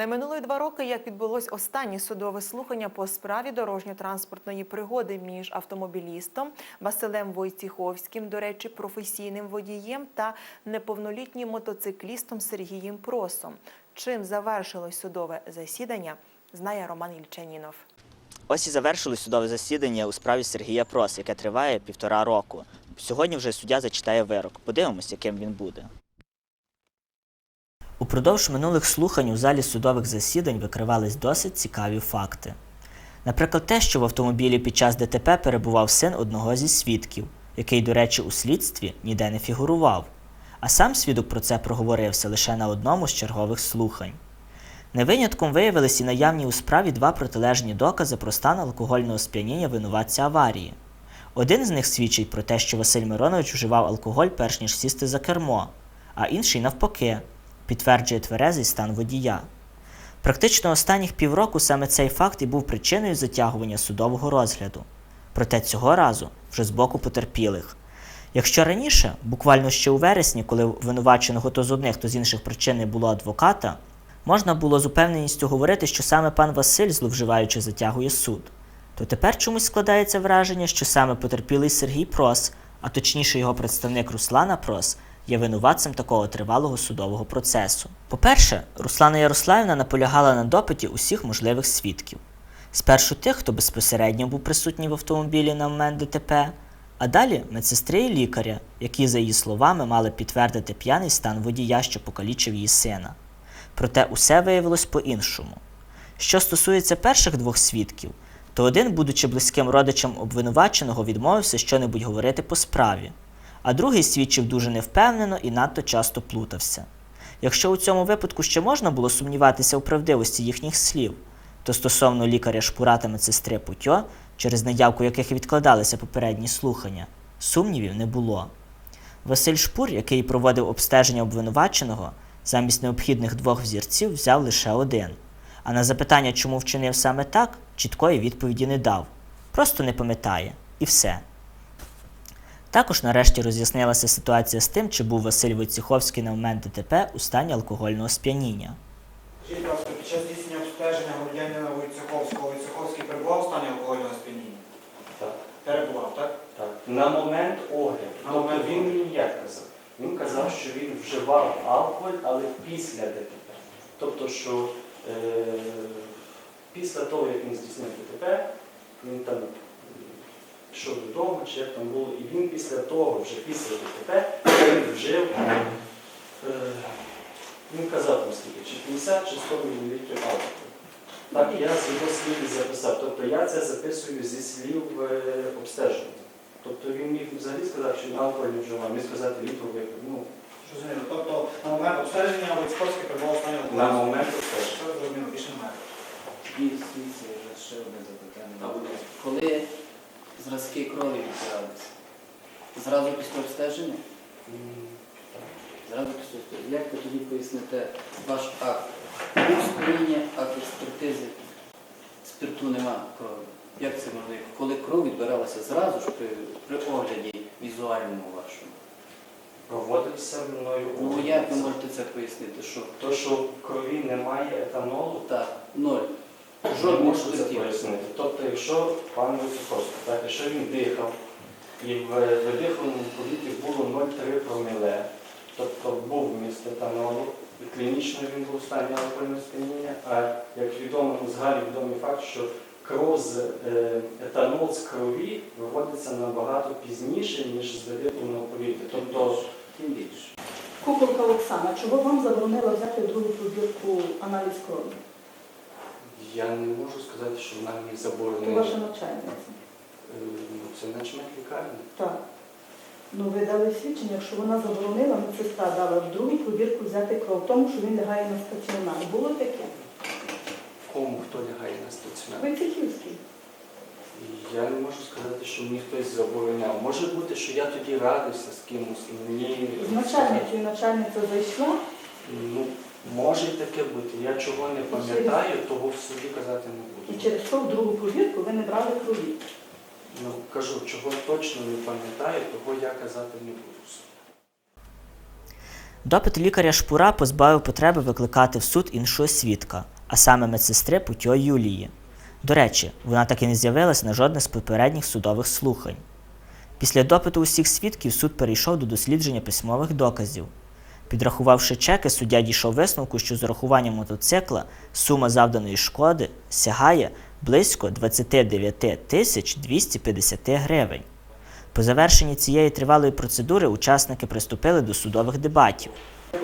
Не минуло два роки, як відбулось останнє судове слухання по справі дорожньо-транспортної пригоди між автомобілістом Василем Войціховським, до речі, професійним водієм та неповнолітнім мотоциклістом Сергієм Просом. Чим завершилось судове засідання, знає Роман Ільчанінов. Ось і завершилось судове засідання у справі Сергія Прос, яке триває півтора року. Сьогодні вже суддя зачитає вирок. Подивимось, яким він буде. Упродовж минулих слухань у залі судових засідань викривались досить цікаві факти. Наприклад, те, що в автомобілі під час ДТП перебував син одного зі свідків, який, до речі, у слідстві ніде не фігурував, а сам свідок про це проговорився лише на одному з чергових слухань. Не винятком виявились і наявні у справі два протилежні докази про стан алкогольного сп'яніння винуватця аварії. Один з них свідчить про те, що Василь Миронович вживав алкоголь перш ніж сісти за кермо, а інший навпаки підтверджує тверезий стан водія. Практично останніх півроку саме цей факт і був причиною затягування судового розгляду. Проте цього разу вже з боку потерпілих. Якщо раніше, буквально ще у вересні, коли винуваченого то з одних, то з інших причин не було адвоката, можна було з упевненістю говорити, що саме пан Василь, зловживаючи, затягує суд, то тепер чомусь складається враження, що саме потерпілий Сергій Прос, а точніше його представник Руслана Прос, є винуватцем такого тривалого судового процесу. По-перше, Руслана Ярославівна наполягала на допиті усіх можливих свідків. Спершу тих, хто безпосередньо був присутній в автомобілі на момент ДТП, а далі медсестри і лікаря, які, за її словами, мали підтвердити п'яний стан водія, що покалічив її сина. Проте усе виявилось по-іншому. Що стосується перших двох свідків, то один, будучи близьким родичем обвинуваченого, відмовився щонебудь говорити по справі, а другий свідчив дуже невпевнено і надто часто плутався. Якщо у цьому випадку ще можна було сумніватися у правдивості їхніх слів, то стосовно лікаря Шпура та медсестри Путьо, через наявку яких відкладалися попередні слухання, сумнівів не було. Василь Шпур, який проводив обстеження обвинуваченого, замість необхідних двох взірців взяв лише один. А на запитання, чому вчинив саме так, чіткої відповіді не дав. Просто не пам'ятає. І все. Також нарешті роз'яснилася ситуація з тим, чи був Василь Войціховський на момент ДТП у стані алкогольного сп'яніння. Скажіть, будь ласка, під час здійснення обстеження громадянина Войцеховського, Войцеховський перебував у стані алкогольного сп'яніння? Так, Перебував, так? так. На момент огляду. На Тобто момент він мені як казав? Він казав, що він вживав алкоголь, але після ДТП. Тобто, що е, після того, як він здійснив ДТП, він там йшов додому, чи як там було, і він після того, вже після ДТП, він вжив, е, він казав там скільки, чи 50, чи 100 мл алкоголю. Так я з його слів записав. Тобто я це записую зі слів е, обстеження. Тобто він міг взагалі сказати, що він алкоголь не вживав, міг сказати літру випив. Ну, Зрозуміло. Тобто на момент обстеження Войцеховський перебував у стані на момент обстеження. Зрозуміло, більше немає. І вже ще одне запитання. Коли зразки крові відбиралися? Зразу після обстеження? Зразу після обстеження. Як ви тоді поясните ваш акт? Був споріння, акт експертизи, спирту нема крові. Як це можливо? Коли кров відбиралася зразу ж при, при огляді візуальному вашому? Проводився мною Ну огляд. як ви можете це пояснити? Що То, що в крові немає етанолу, так, ноль. Жодних це пояснити. Тобто, якщо пан Високовський, так, якщо він дихав, і в видиханому повітрі було 0,3 проміле, тобто був вміст етанолу, і клінічно він був у стані алкогольного сп'яніння, а як відомо, згалі відомий факт, що кров з е, етанол з крові виводиться набагато пізніше, ніж з видиханого повітря. Тобто Тим більше. Куколка Оксана, чого вам заборонила взяти другу пробірку аналіз крові? Я не можу сказати, що вона мені заборонила. ваша начальниця. Е, ну, Це начмет лікарні. Так. Ну ви дали свідчення, що вона заборонила, медсестра дала в другу пробірку взяти кров, тому що він лягає на стаціонар. Було таке? Кому хто лягає на стаціонар? Войцехівський. Я не можу сказати, що мені хтось забороняв. Може бути, що я тоді радився з кимось, і мені З начальницею начальниця зайшла, ну, може і таке бути. Я чого не пам'ятаю, того в суді казати не буду. і через що в другу пробірку ви не брали крові. Ну кажу, чого точно не пам'ятаю, того я казати не буду. в суді. Допит лікаря Шпура позбавив потреби викликати в суд іншого свідка, а саме медсестри Путьо Юлії. До речі, вона так і не з'явилася на жодних з попередніх судових слухань. Після допиту усіх свідків суд перейшов до дослідження письмових доказів. Підрахувавши чеки, суддя дійшов висновку, що з урахуванням мотоцикла сума завданої шкоди сягає близько 29 тисяч 250 гривень. По завершенні цієї тривалої процедури учасники приступили до судових дебатів.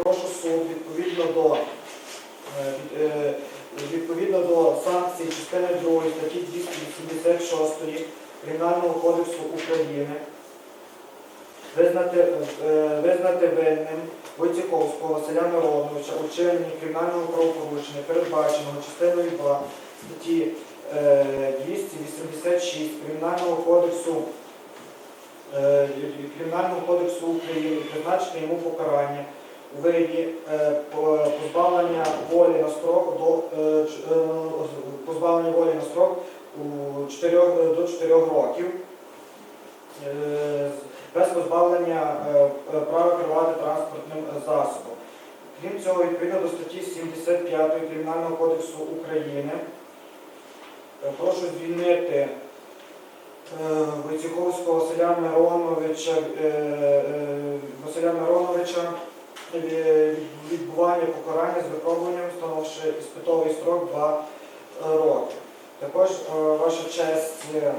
Прошу суд відповідно до е, е, відповідно до санкцій частини 2 статті 286 Кримінального кодексу України визнати, е, визнати винним Войціховського Василя Мироновича у кримінального правопорушення, передбаченого частиною 2 статті е, 286 Кримінального кодексу е, Кримінального кодексу України призначити йому покарання у виді е, позбавлення волі на строк до е, е, позбавлення волі на строк у 4, до 4 років. Е, без позбавлення е, е, права керувати транспортним засобом. Крім цього, відповідно до статті 75 Кримінального кодексу України, е, прошу звільнити е, Войціховського Василя Мироновича, е, е, Василя Мироновича е, відбування покарання з випробуванням, встановивши іспитовий строк 2 роки. Також, е, ваша честь, е, е,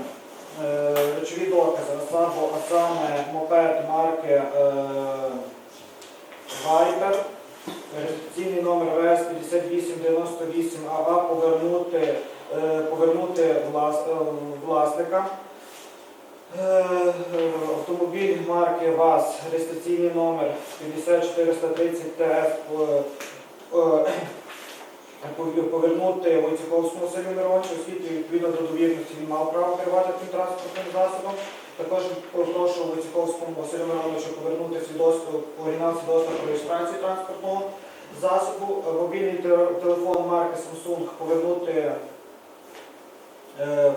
речові докази, саме- а саме мопед марки е, Viper, реєстраційний номер ВС 5898 АА повернути, е, повернути влас- е, власника. Е, Автомобіль марки ВАЗ, реєстраційний номер 50430 ТС повернути Войцеховському Василю Мироновичу, оскільки відповідно до довірності він мав право керувати тим транспортним засобом. Також прошу Войцеховському Василю Мироновичу повернути свідоцтво, оригінал свідоцтва про реєстрацію транспортного засобу. Мобільний телефон марки Samsung повернути е,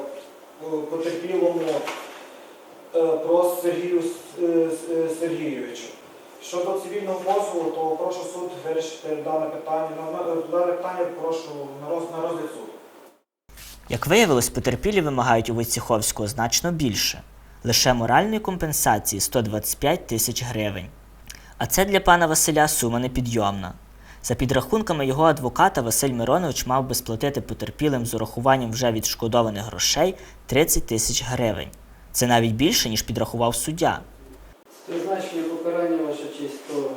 потерпілому е, про Сергію е, Сергійовичу. Щодо цивільного позову, то прошу суд вирішити дане питання. Дане питання прошу на на розгляд суду. Як виявилось, потерпілі вимагають у Войціховського значно більше лише моральної компенсації 125 тисяч гривень. А це для пана Василя сума непідйомна. За підрахунками його адвоката, Василь Миронович мав би сплатити потерпілим з урахуванням вже відшкодованих грошей 30 тисяч гривень. Це навіть більше, ніж підрахував суддя. З призначення покарання, ваша честь, то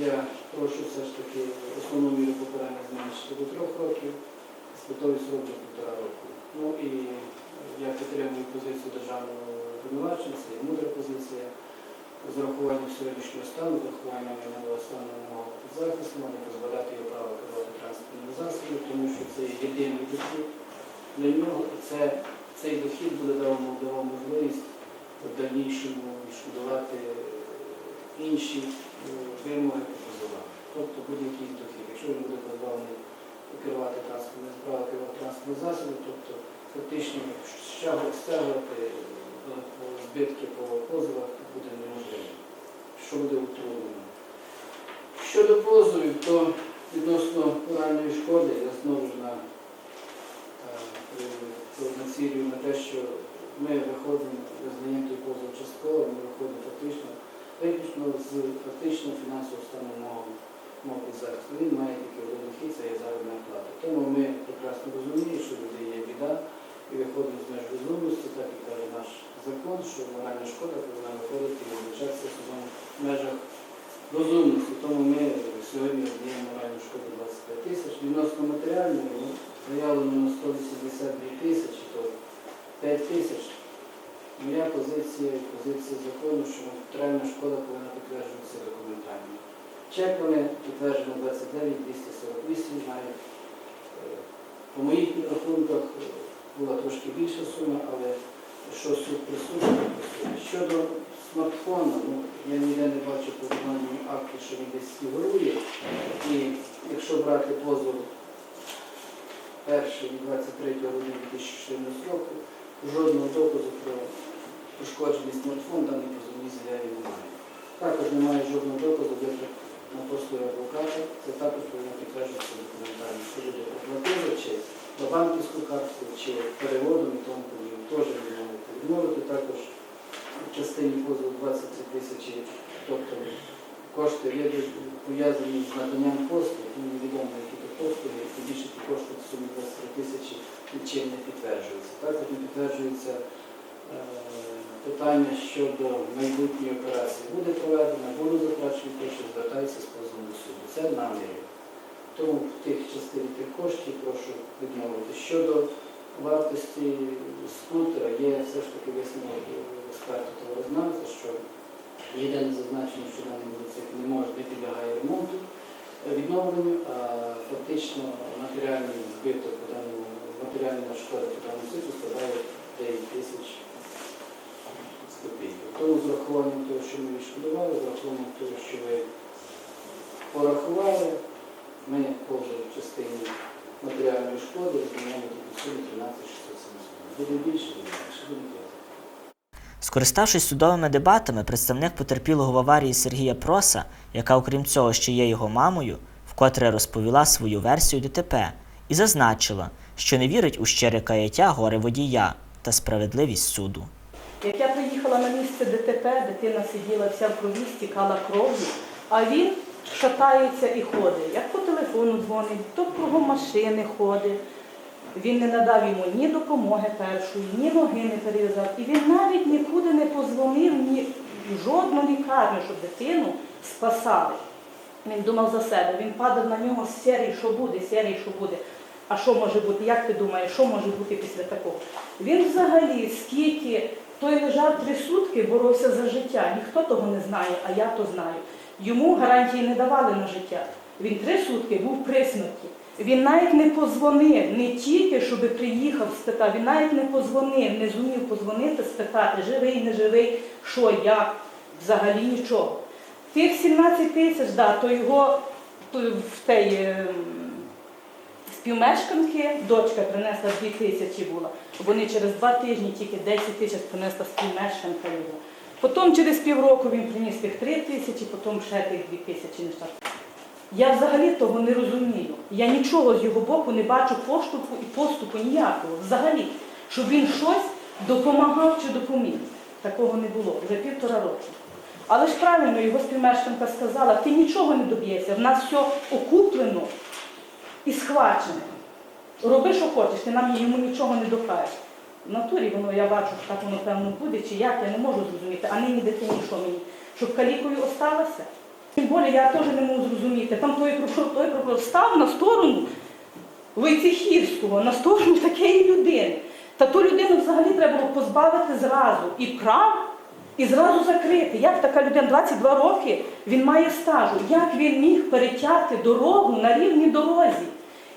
я прошу все ж таки основну міру покарання зменшити до трьох років, спитовий срок до півтора року. Ну і я підтримую позицію державного обвинувачення, це є мудра позиція. З урахуванням сьогоднішнього стану, з урахуванням стану мого захисту, не дозволяти його право керувати транспортним засобом, тому що це єдиний дохід для нього. І це, цей дохід буде давав можливість в дальнішому відшкодувати інші е, вимоги позова. Тобто будь-який дохід. Якщо він буде позбавлений керувати транспортним права керувати транспортним засобом, тобто фактично стягувати стягувати збитки по позовах буде неможливо. Що буде утруднено. Щодо позовів, то відносно моральної шкоди я знову ж на е, націлюю на те, що ми виходимо, визнаємо той позов частково, ми виходимо фактично, виключно з фактично фінансового стану мого, мого підзахисту. Він має тільки один дохід, це є заробітна плата. Тому ми прекрасно розуміємо, що людей є біда, і виходимо з меж розумності, так і каже наш закон, що моральна шкода повинна виходити і визначатися в межах розумності. Тому ми сьогодні роздаємо моральну шкоду 25 тисяч. Відносно матеріальної, заявлено на 182 тисячі, то 5 тисяч. Моя позиція позиція закону, що матеріальна шкода повинна підтверджуватися документально. Чек підтверджено 29 248 навіть. По моїх підрахунках е, була трошки більша сума, але що суд присутній. Щодо смартфону, ну, я ніде не бачу по виконанню акту, що він десь фігурує. І якщо брати позов перший 23 грудня 2014 року, жодного доказу про пошкоджений смартфон даний позовній заяві немає. Також немає жодного доказу витрат на послуги адвоката, це також повинно підтверджуватися документально, що люди оплатили чи на банківську картку, чи переводом і тому подібне. Теж не можете відмовити також в частині позову 23 тисячі, тобто кошти є пов'язані з наданням послуг, невідомо які то послуги, і більше ті кошти в сумі 23 тисячі нічим не підтверджується. Також не підтверджується е, питання щодо майбутньої операції. Буде проведена, буду заплачені кошти, звертаються з позовом до суду. Це наміри. Тому в тих частині тих коштів прошу відмовити. Щодо вартості скутера є все ж таки висновок експерта товарознавця, що єдине зазначення, що даний мотоцикл не може не підлягає ремонту, відновленню, а фактично матеріальний збиток матеріальна шкода по даному циклу складає 9 тисяч з. Тому з урахуванням того, що ми відшкодували, з урахуванням того, що ви порахували, ми кожен в частині матеріальної шкоди змінюємо таку суму 13 670. Буде більше, буде менше, буде більше. Скориставшись судовими дебатами, представник потерпілого в аварії Сергія Проса, яка, окрім цього, ще є його мамою, вкотре розповіла свою версію ДТП і зазначила, що не вірить у щире каяття горе водія та справедливість суду. Як я приїхала на місце ДТП, дитина сиділа вся в крові, стікала кров'ю, а він шатається і ходить. Як по телефону дзвонить, то кругом машини ходить. Він не надав йому ні допомоги першої, ні ноги не перев'язав. І він навіть нікуди не позвонив, ні в жодну лікарню, щоб дитину спасали. Він думав за себе, він падав на нього серій, що буде, серій, що буде. А що може бути? Як ти думаєш, що може бути після такого? Він взагалі, скільки той лежав три сутки, боровся за життя. Ніхто того не знає, а я то знаю. Йому гарантії не давали на життя. Він три сутки був при смерті. Він навіть не позвонив, не тільки, щоб приїхав, спитав, він навіть не позвонив, не зумів позвонити, спитати, живий, не живий, що, як, взагалі нічого. Тих 17 тисяч, да, то його в ем, співмешканки, дочка принесла 2 тисячі була. Вони через два тижні тільки 10 тисяч принесла співмешканка його. Потім через півроку він приніс тих 3 тисячі, потім ще тих 2 тисячі не. Я взагалі того не розумію. Я нічого з його боку не бачу поштовху і поступу ніякого. Взагалі, щоб він щось допомагав чи допоміг. Такого не було вже півтора року. Але ж правильно його співмешканка сказала, ти нічого не доб'єшся, в нас все окуплено і схвачене. Роби, що хочеш, ти нам йому нічого не докажеш. В натурі воно я бачу, що так воно певно буде, чи як, я не можу зрозуміти, а нині дитині що мені? Щоб калікою осталася? Тим більше я теж не можу зрозуміти. Там той прокурор, той прокурор став на сторону Войцехівського, на сторону такої людини. Та ту людину взагалі треба було позбавити зразу і прав, і зразу закрити. Як така людина 22 роки, він має стажу. Як він міг перетяти дорогу на рівній дорозі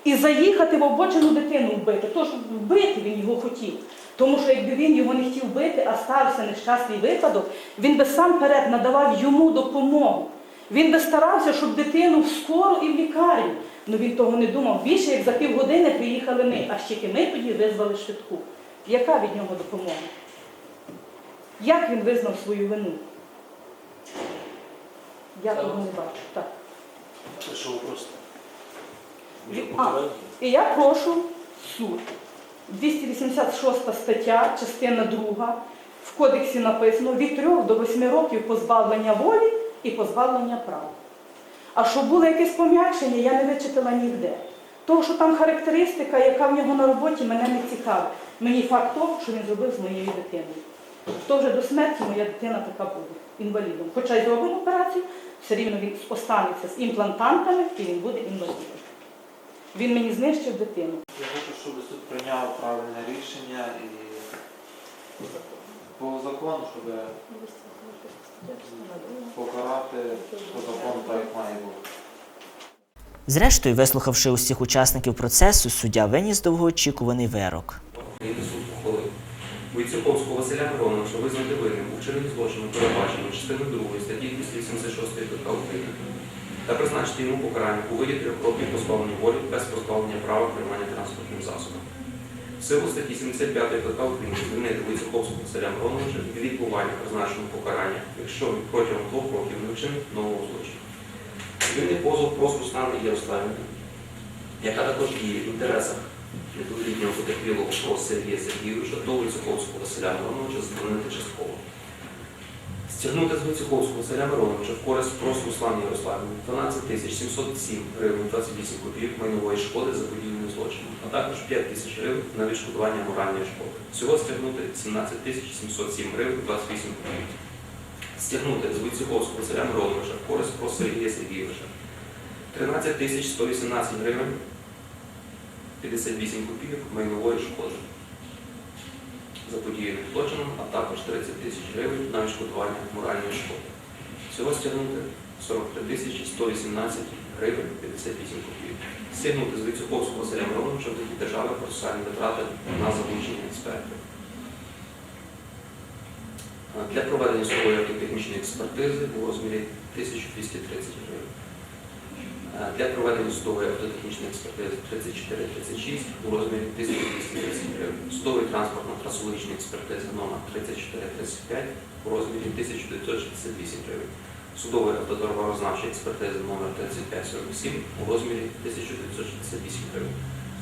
і заїхати в обочину дитину вбити? Тож вбити він його хотів. Тому що якби він його не хотів вбити, а стався нещасний випадок, він би сам перед надавав йому допомогу. Він би старався, щоб дитину скору і в лікарню. Ну він того не думав. Більше як за півгодини приїхали ми, а ще ми тоді визвали швидку. Яка від нього допомога? Як він визнав свою вину? Я того не бачу. Так. Це що просто? А, і я прошу суд. 286 стаття, частина 2, в кодексі написано від 3 до 8 років позбавлення волі і позбавлення прав. А щоб було якесь пом'якшення, я не вичитала ніде. Того, що там характеристика, яка в нього на роботі, мене не цікавить. Мені факт того, що він зробив з моєю дитиною. То вже до смерті моя дитина така буде інвалідом. Хоча й зробимо операцію, все рівно він останеться з імплантантами і він буде інвалідом. Він мені знищив дитину. Я хочу, щоб суд прийняв правильне рішення і по закону, щоб покарати по закону так, як має бути. Зрештою, вислухавши усіх учасників процесу, суддя виніс довгоочікуваний вирок. Войцеховського Василя Мироновича визнати винним у вчиненні злочину, передбачено частиною 2 статті 286 КК України та призначити йому покарання у виді трьох років позбавлення волі без позбавлення права керування транспортним засобом. В силу статті 75 КК України звільнити Войцеховського Василя Мироновича від відбування призначеного покарання, якщо він протягом двох років не вчинив нового злочину. Цивільний позов про Руслана Ярославівна, яка також діє в інтересах неповнолітнього потерпілого про Сергія Сергійовича до Войцеховського Василя Мироновича зупинити частково. Стягнути з Войцеховського Василя Мироновича в користь прос Руслані Ярославівні 12 тисяч 707 гривень 28 копійок майнової шкоди за подіяним злочином, а також 5 тисяч гривень на відшкодування моральної шкоди. Всього стягнути 17 тисяч 707 гривень 28 копійок. Стягнути з Войцеховського Василя Мироновича в користь про Сергія Сергійовича 13 тисяч 118 гривень 58 копійок майнової шкоди заподіяним злочином, а також 30 тисяч гривень на відшкодування моральної шкоди. Всього стягнути 43 тисячі 118 гривень 58 копійок. Стягнути з Вицюковського Василя Мироновича в такі держави процесуальні витрати на залучення експертів. Для проведення судової автотехнічної експертизи у розмірі 1230 гривень. Е, Для проведення судової автотехнічної експертизи 3436 у розмірі 1230 гривень. Судової транспортно-трасологічної експертизи номер 3435 у розмірі 1968 гривень. Судової автотоварознавчої експертизи номер 3547 у розмірі 1968 гривень.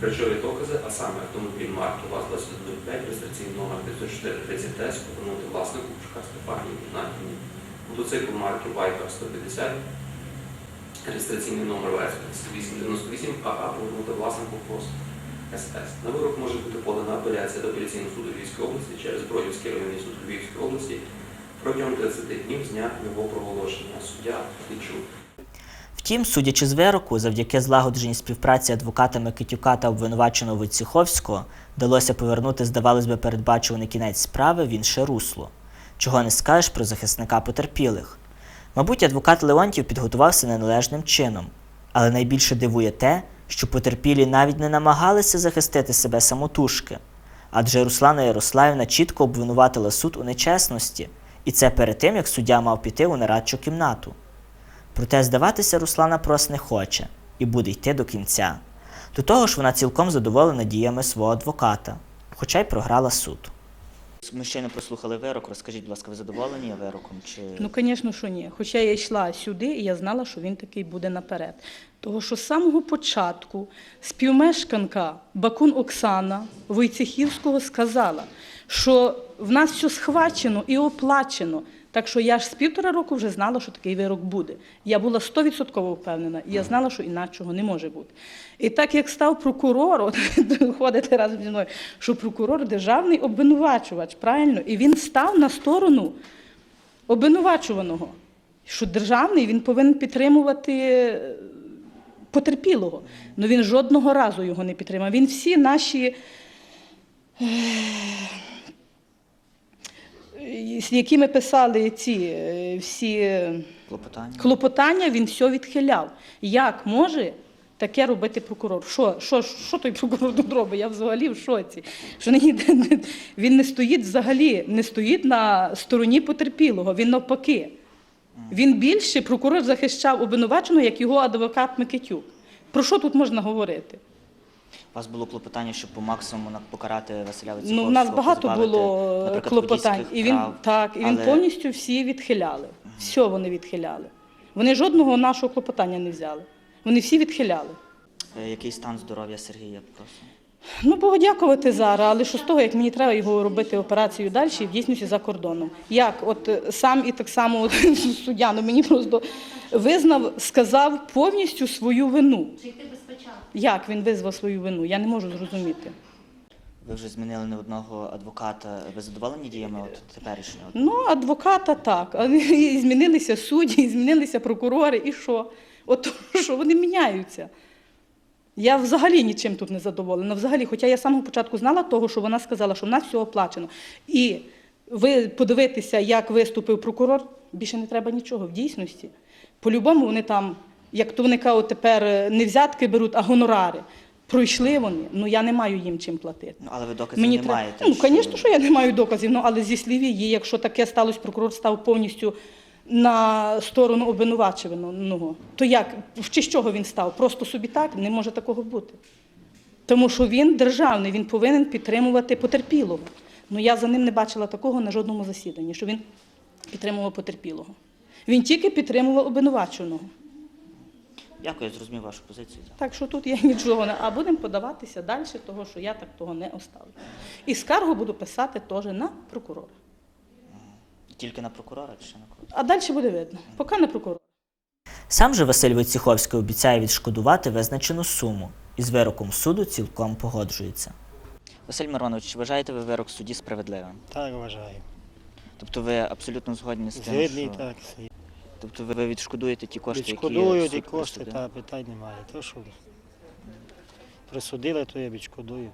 Речові докази, а саме автомобіль марки ВАЗ-2105, реєстраційний номер 50430 ТЕС, повернути власнику Пушка Степанії Геннадіївні. Мотоцикл марки Вайпер 150, реєстраційний номер ВС 5898 АА повернути власнику ПОС СС. На вирок може бути подана апеляція до апеляційного суду Львівської області через Бродівський районний суд Львівської області протягом 30 днів з дня його проголошення. Суддя Фічук. Втім, судячи з вироку, завдяки злагодженій співпраці адвоката Микитюка та обвинуваченого Войціховського вдалося повернути, здавалось би, передбачуваний кінець справи в інше русло. Чого не скажеш про захисника потерпілих. Мабуть, адвокат Леонтів підготувався неналежним чином, але найбільше дивує те, що потерпілі навіть не намагалися захистити себе самотужки. Адже Руслана Ярославівна чітко обвинуватила суд у нечесності, і це перед тим, як суддя мав піти у нарадчу кімнату. Проте здаватися Руслана прос не хоче і буде йти до кінця. До того ж, вона цілком задоволена діями свого адвоката, хоча й програла суд. Ми щойно прослухали вирок. Розкажіть, будь ласка, ви задоволені вироком? Чи Ну, звісно, що ні. Хоча я йшла сюди, і я знала, що він такий буде наперед. Того, що з самого початку співмешканка Бакун Оксана Войцехівського сказала, що в нас все схвачено і оплачено. Так що я ж з півтора року вже знала, що такий вирок буде. Я була стовідсотково впевнена, і я знала, що інакшого не може бути. І так як став прокурор, от, ходите разом зі мною, що прокурор державний обвинувачувач, правильно, і він став на сторону обвинувачуваного, що державний він повинен підтримувати е, потерпілого. Ну він жодного разу його не підтримав. Він всі наші, е, з якими писали ці е, всі е, клопотання? клопотання, він все відхиляв. Як може таке робити прокурор? Що, що, що той прокурор тут робить? Я взагалі в шоці. Що ні- він не стоїть взагалі, не стоїть на стороні потерпілого, він навпаки. Він більше прокурор захищав обвинуваченого, як його адвокат Микитюк. Про що тут можна говорити? У вас було клопотання, щоб по максимуму покарати Василя Войціховського, Ну, в нас багато позбавити, було е, клопотань, і він прав. так, і він Але- повністю всі відхиляли. Все вони відхиляли. Вони жодного нашого клопотання не взяли. Вони всі відхиляли. Е, Який стан здоров'я Сергія? Прошу. Ну, Богу дякувати зараз, але що з того, як мені треба його робити операцію далі, в дійсності за кордоном. Як? От е, сам і так само от, суддя, ну мені просто визнав, сказав повністю свою вину. Як він визвав свою вину? Я не можу зрозуміти. Ви вже змінили не одного адвоката. Ви задоволені діями от теперішнього? Ну, адвоката так. А і змінилися судді, і змінилися прокурори, і що? От що вони міняються. Я взагалі нічим тут не задоволена. Взагалі, хоча я з самого початку знала того, що вона сказала, що в нас все оплачено. І ви подивитеся, як виступив прокурор, більше не треба нічого в дійсності. По-любому вони там, як то вони кажуть, тепер е, не взятки беруть, а гонорари. Пройшли вони, ну я не маю їм чим платити. Ну, але ви доказів Мені не треба- маєте. Ну, звісно, що я не маю доказів, ну, але зі слів її, якщо таке сталося, прокурор став повністю на сторону обвинувачуваного, то як, в чи з чого він став? Просто собі так? Не може такого бути. Тому що він державний, він повинен підтримувати потерпілого. Ну я за ним не бачила такого на жодному засіданні, що він підтримував потерпілого. Він тільки підтримував обвинуваченого. Дякую, я зрозумів вашу позицію. Так що тут я нічого не. А будемо подаватися далі, того що я так того не оставлю. І скаргу буду писати теж на прокурора. Тільки на прокурора чи ще на кого? А далі буде видно. Поки не прокурор. Сам же Василь Войціховський обіцяє відшкодувати визначену суму і з вироком суду цілком погоджується. Василь Миронович, чи вважаєте ви вирок судді справедливим? Так вважаю. Тобто ви абсолютно згодні з тим, Згідний що... так. Тобто ви, відшкодуєте ті кошти, Відшкодую які ті суд кошти, присудив? та питань немає. То, що присудили, то я відшкодую.